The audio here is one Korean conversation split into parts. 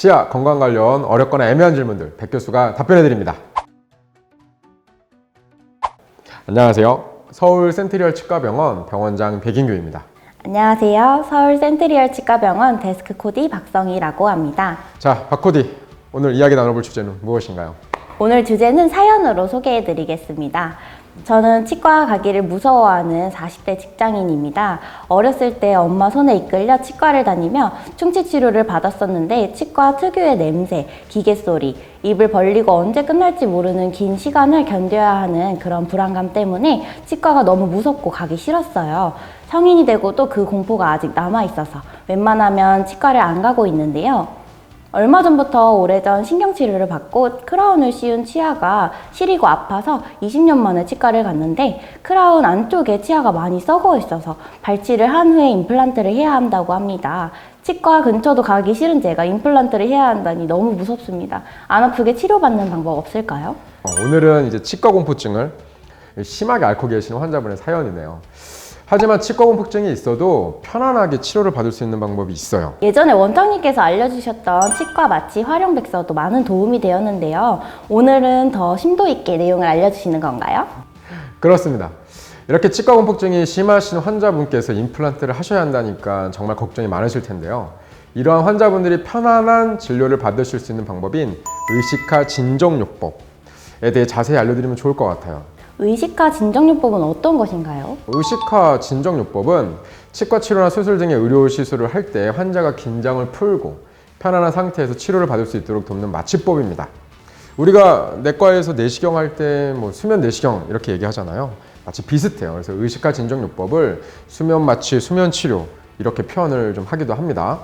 치아 건강 관련 어렵거나 애매한 질문들 백 교수가 답변해 드립니다. 안녕하세요. 서울 센트리얼 치과병원 병원장 백인규입니다. 안녕하세요. 서울 센트리얼 치과병원 데스크 코디 박성희라고 합니다. 자, 박코디 오늘 이야기 나눠볼 주제는 무엇인가요? 오늘 주제는 사연으로 소개해 드리겠습니다. 저는 치과 가기를 무서워하는 40대 직장인입니다. 어렸을 때 엄마 손에 이끌려 치과를 다니며 충치 치료를 받았었는데 치과 특유의 냄새, 기계 소리, 입을 벌리고 언제 끝날지 모르는 긴 시간을 견뎌야 하는 그런 불안감 때문에 치과가 너무 무섭고 가기 싫었어요. 성인이 되고 또그 공포가 아직 남아 있어서 웬만하면 치과를 안 가고 있는데요. 얼마 전부터 오래전 신경치료를 받고 크라운을 씌운 치아가 시리고 아파서 20년 만에 치과를 갔는데 크라운 안쪽에 치아가 많이 썩어 있어서 발치를 한 후에 임플란트를 해야 한다고 합니다. 치과 근처도 가기 싫은 제가 임플란트를 해야 한다니 너무 무섭습니다. 안 아프게 치료받는 방법 없을까요? 어, 오늘은 이제 치과 공포증을 심하게 앓고 계시는 환자분의 사연이네요. 하지만 치과 공포증이 있어도 편안하게 치료를 받을 수 있는 방법이 있어요. 예전에 원장님께서 알려주셨던 치과 마취 활용백서도 많은 도움이 되었는데요. 오늘은 더 심도 있게 내용을 알려주시는 건가요? 그렇습니다. 이렇게 치과 공포증이 심하신 환자분께서 임플란트를 하셔야 한다니까 정말 걱정이 많으실 텐데요. 이러한 환자분들이 편안한 진료를 받으실 수 있는 방법인 의식화 진정요법에 대해 자세히 알려드리면 좋을 것 같아요. 의식화 진정요법은 어떤 것인가요? 의식화 진정요법은 치과 치료나 수술 등의 의료 시술을 할 때 환자가 긴장을 풀고 편안한 상태에서 치료를 받을 수 있도록 돕는 마취법입니다. 우리가 내과에서 내시경 할 때 뭐 수면 내시경 이렇게 얘기하잖아요. 마치 비슷해요. 그래서 의식화 진정요법을 수면 마취, 수면 치료 이렇게 표현을 좀 하기도 합니다.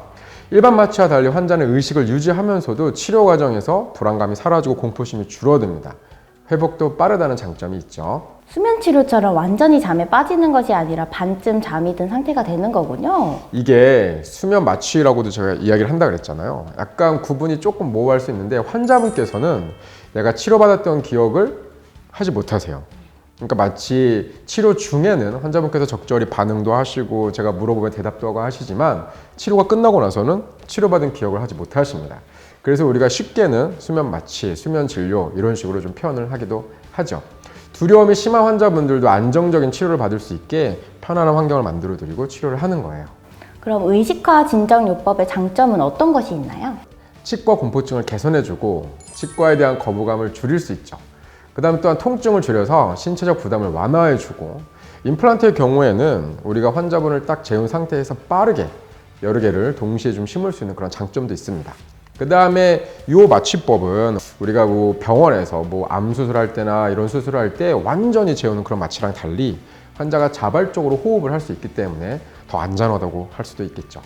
일반 마취와 달리 환자는 의식을 유지하면서도 치료 과정에서 불안감이 사라지고 공포심이 줄어듭니다. 회복도 빠르다는 장점이 있죠. 수면 치료처럼 완전히 잠에 빠지는 것이 아니라 반쯤 잠이 든 상태가 되는 거군요. 이게 수면 마취라고도 제가 이야기를 한다 그랬잖아요. 약간 구분이 조금 모호할 수 있는데 환자분께서는 내가 치료받았던 기억을 하지 못하세요. 그러니까 마치 치료 중에는 환자분께서 적절히 반응도 하시고 제가 물어보면 대답도 하고 하시지만 치료가 끝나고 나서는 치료받은 기억을 하지 못하십니다. 그래서 우리가 쉽게는 수면 마취, 수면 진료 이런 식으로 좀 표현을 하기도 하죠. 두려움이 심한 환자분들도 안정적인 치료를 받을 수 있게 편안한 환경을 만들어 드리고 치료를 하는 거예요. 그럼 의식화 진정 요법의 장점은 어떤 것이 있나요? 치과 공포증을 개선해주고 치과에 대한 거부감을 줄일 수 있죠. 그 다음 또한 통증을 줄여서 신체적 부담을 완화해주고 임플란트의 경우에는 우리가 환자분을 딱 재운 상태에서 빠르게 여러 개를 동시에 좀 심을 수 있는 그런 장점도 있습니다. 그 다음에 이 마취법은 우리가 뭐 병원에서 뭐 암 수술할 때나 이런 수술을 할때 완전히 재우는 그런 마취랑 달리 환자가 자발적으로 호흡을 할 수 있기 때문에 더 안전하다고 할 수도 있겠죠.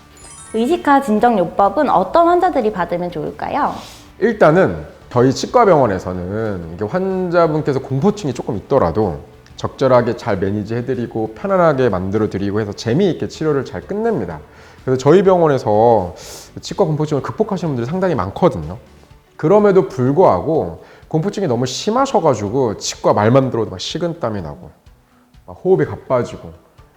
의식화 진정요법은 어떤 환자들이 받으면 좋을까요? 일단은 저희 치과병원에서는 이게 환자분께서 공포증이 조금 있더라도 적절하게 잘 매니지 해드리고 편안하게 만들어 드리고 해서 재미있게 치료를 잘 끝냅니다. 그래서 저희 병원에서 치과 공포증을 극복하시는 분들이 상당히 많거든요. 그럼에도 불구하고 공포증이 너무 심하셔가지고 치과 말만 들어도 막 식은땀이 나고 막 호흡이 가빠지고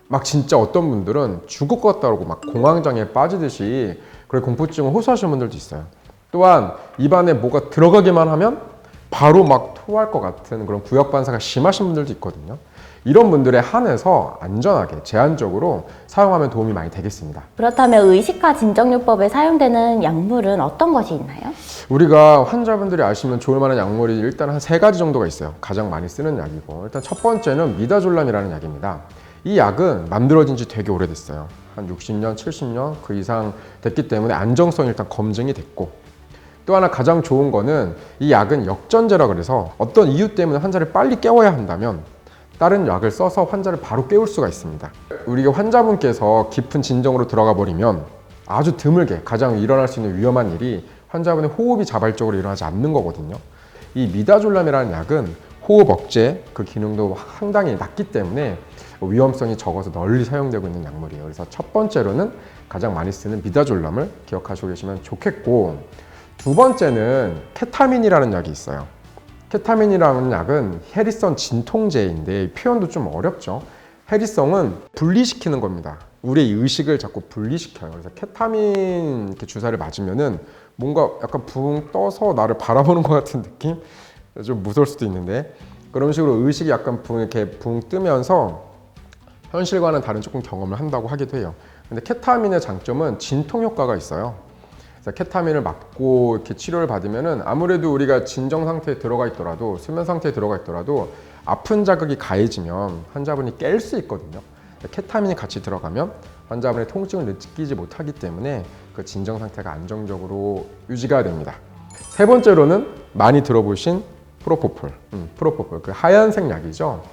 막 진짜 어떤 분들은 죽을 것 같다고 막 공황장애 빠지듯이 그런 공포증을 호소하시는 분들도 있어요. 또한 입안에 뭐가 들어가기만 하면 바로 막 토할 것 같은 그런 구역 반사가 심하신 분들도 있거든요. 이런 분들에 한해서 안전하게 제한적으로 사용하면 도움이 많이 되겠습니다. 그렇다면 의식화 진정요법에 사용되는 약물은 어떤 것이 있나요? 우리가 환자분들이 아시면 좋을 만한 약물이 일단 한 세 가지 정도가 있어요. 가장 많이 쓰는 약이고 일단 첫 번째는 미다졸람이라는 약입니다. 이 약은 만들어진 지 되게 오래됐어요. 한 60년, 70년 그 이상 됐기 때문에 안정성이 일단 검증이 됐고 또 하나 가장 좋은 거는 이 약은 역전제라 그래서 어떤 이유 때문에 환자를 빨리 깨워야 한다면 다른 약을 써서 환자를 바로 깨울 수가 있습니다. 우리가 환자분께서 깊은 진정으로 들어가 버리면 아주 드물게 가장 일어날 수 있는 위험한 일이 환자분의 호흡이 자발적으로 일어나지 않는 거거든요. 이 미다졸람이라는 약은 호흡 억제 그 기능도 상당히 낮기 때문에 위험성이 적어서 널리 사용되고 있는 약물이에요. 그래서 첫 번째로는 가장 많이 쓰는 미다졸람을 기억하시고 계시면 좋겠고 두 번째는 케타민이라는 약이 있어요. 케타민이라는 약은 해리성 진통제인데 이 표현도 좀 어렵죠. 해리성은 분리시키는 겁니다. 우리의 의식을 자꾸 분리시켜요. 그래서 케타민 이렇게 주사를 맞으면은 뭔가 약간 붕 떠서 나를 바라보는 것 같은 느낌? 좀 무서울 수도 있는데 그런 식으로 의식이 약간 붕 이렇게 붕 뜨면서 현실과는 다른 조금 경험을 한다고 하기도 해요. 근데 케타민의 장점은 진통 효과가 있어요. 케타민을 맞고 이렇게 치료를 받으면은 아무래도 우리가 진정 상태에 들어가 있더라도 수면 상태에 들어가 있더라도 아픈 자극이 가해지면 환자분이 깰 수 있거든요. 케타민이 같이 들어가면 환자분의 통증을 느끼지 못하기 때문에 그 진정 상태가 안정적으로 유지가 됩니다. 세 번째로는 많이 들어보신 프로포폴, 음, 프로포폴 그 하얀색 약이죠.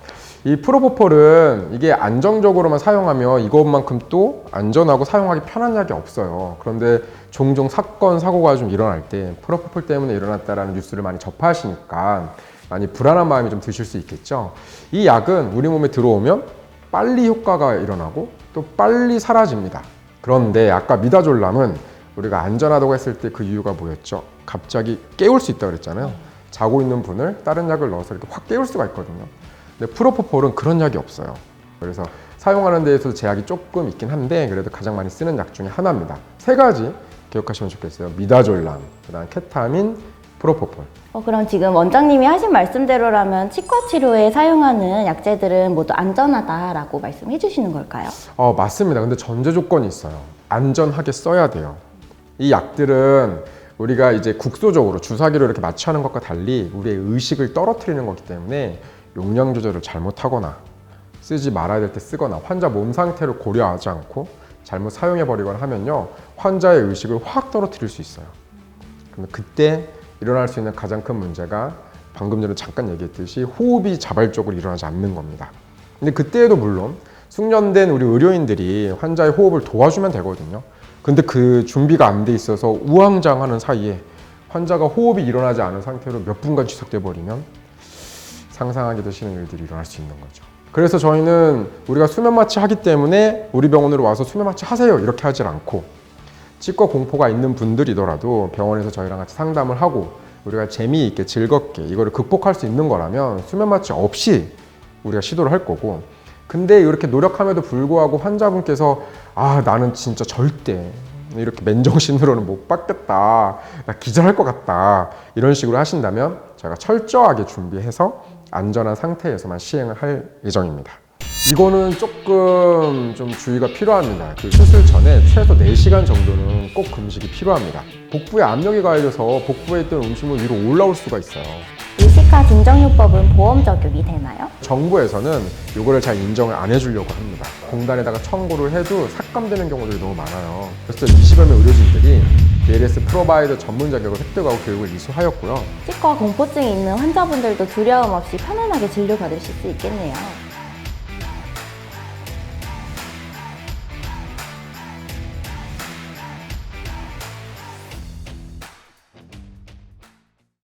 이 프로포폴은 이게 안정적으로만 사용하면 이것만큼 또 안전하고 사용하기 편한 약이 없어요. 그런데 종종 사건 사고가 좀 일어날 때 프로포폴 때문에 일어났다라는 뉴스를 많이 접하시니까 많이 불안한 마음이 좀 드실 수 있겠죠. 이 약은 우리 몸에 들어오면 빨리 효과가 일어나고 또 빨리 사라집니다. 그런데 아까 미다졸람은 우리가 안전하다고 했을 때 그 이유가 뭐였죠? 갑자기 깨울 수 있다고 그랬잖아요. 자고 있는 분을 다른 약을 넣어서 이렇게 확 깨울 수가 있거든요. 근데 프로포폴은 그런 약이 없어요. 그래서 사용하는 데에서 제약이 조금 있긴 한데 그래도 가장 많이 쓰는 약 중에 하나입니다. 세 가지 기억하시면 좋겠어요. 미다졸람, 그다음 케타민, 프로포폴. 어, 그럼 지금 원장님이 하신 말씀대로라면 치과 치료에 사용하는 약재들은 모두 안전하다라고 말씀해 주시는 걸까요? 어, 맞습니다. 근데 전제 조건이 있어요. 안전하게 써야 돼요. 이 약들은 우리가 이제 국소적으로 주사기로 이렇게 마취하는 것과 달리 우리의 의식을 떨어뜨리는 거기 때문에 용량 조절을 잘못하거나 쓰지 말아야 될 때 쓰거나 환자 몸 상태를 고려하지 않고 잘못 사용해 버리거나 하면요 환자의 의식을 확 떨어뜨릴 수 있어요. 그러면 그때 일어날 수 있는 가장 큰 문제가 방금 전에 잠깐 얘기했듯이 호흡이 자발적으로 일어나지 않는 겁니다. 근데 그때에도 물론 숙련된 우리 의료인들이 환자의 호흡을 도와주면 되거든요. 근데 그 준비가 안 돼 있어서 우왕좌왕하는 사이에 환자가 호흡이 일어나지 않은 상태로 몇 분간 지속돼 버리면 상상하기 도 싫은 일들이 일어날 수 있는 거죠. 그래서 저희는 우리가 수면 마취 하기 때문에 우리 병원으로 와서 수면 마취 하세요. 이렇게 하질 않고 치과 공포가 있는 분들이더라도 병원에서 저희랑 같이 상담을 하고 우리가 재미있게 즐겁게 이거를 극복할 수 있는 거라면 수면 마취 없이 우리가 시도를 할 거고 근데 이렇게 노력함에도 불구하고 환자분께서 아 나는 진짜 절대 이렇게 맨정신으로는 못 받겠다. 나 기절할 것 같다. 이런 식으로 하신다면 제가 철저하게 준비해서 안전한 상태에서만 시행을 할 예정입니다. 이거는 조금 좀 주의가 필요합니다. 그 수술 전에 최소 4시간 정도는 꼭 금식이 필요합니다. 복부에 압력이 가해져서 복부에 있던 음식물 위로 올라올 수가 있어요. 의식화 진정요법은 보험 적용이 되나요? 정부에서는 이거를 잘 인정을 안 해주려고 합니다. 공단에다가 청구를 해도 삭감되는 경우들이 너무 많아요. 그래서 20여 명 의료진들이 BLS 프로바이더 전문 자격을 획득하고 교육을 이수하였고요. 치과 공포증이 있는 환자분들도 두려움 없이 편안하게 진료받으실 수 있겠네요.